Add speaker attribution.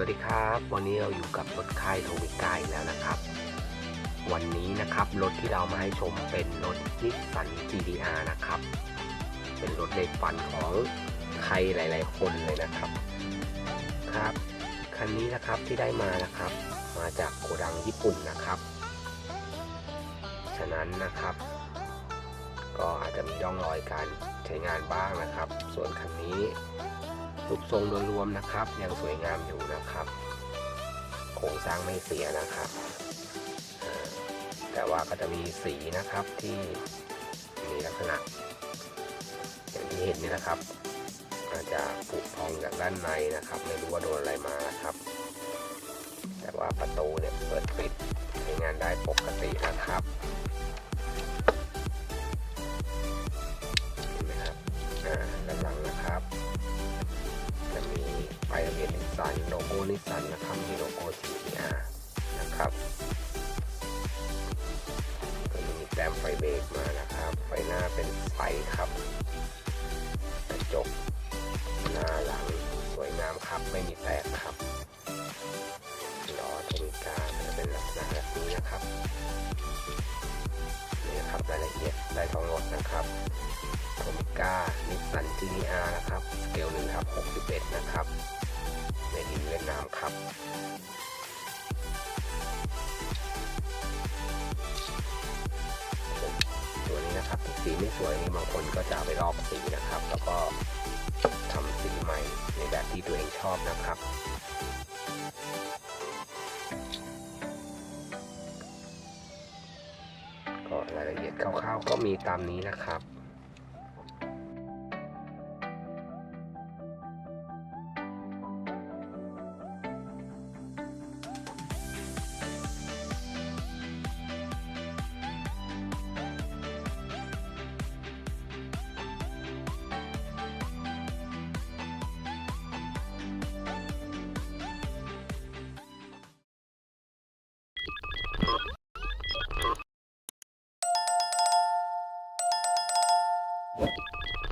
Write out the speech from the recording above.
Speaker 1: วัสดีครับ วันนี้เราอยู่กับรถค่ายโทมิก้าอีกแล้วนะครับ วันนี้นะครับรถที่เรามาให้ชมเป็นรถนิสสัน GDR นะครับ เป็นรถในฝันของใครหลาย ๆ คนเลยนะครับครับคันนี้นะครับที่ได้มานะครับ มาจากโกดังญี่ปุ่นนะครับ ฉะนั้นนะครับ ก็อาจจะมีร่องรอยการใช้งานบ้างนะครับ ส่วนคันนี้รูปทรงโดยรวมนะครับ ยังสวยงามอยู่นะครับ โครงสร้างไม่เสียนะครับ แต่ว่าก็จะมีสีนะครับที่มีลักษณะ อย่างที่เห็นนี่นะครับ อาจจะผุพองจากด้านในนะครับ ไม่รู้ว่าโดนอะไรมานะครับ แต่ว่าประตูเนี่ยเปิดปิดใช้งานได้ปกตินะครับ สสันโลโก้นิสสันนะครับมีโลโก้ GTR นะครับก็มีแต้มไฟเบรกมานะครับ ไฟหน้าเป็นไฟครับกระจกหน้าหลังสวยงามครับไม่มีแตกครับล้อโทมิกาจะเป็นลักษณะแบบนี้นะครับนี่ครับรายละเอียดได้ท้องรถนะครับโทมิก้านิสสัน GTR นะครับ สเกล1ครับ 61 นะครับ ที่วยบางคนก็จะไปลอกสีนะครับ แล้วก็ทำสีใหม่ในแบบที่ตัวเองชอบนะครับก็รายละเอียดคร่าวๆก็มีตามนี้นะครับ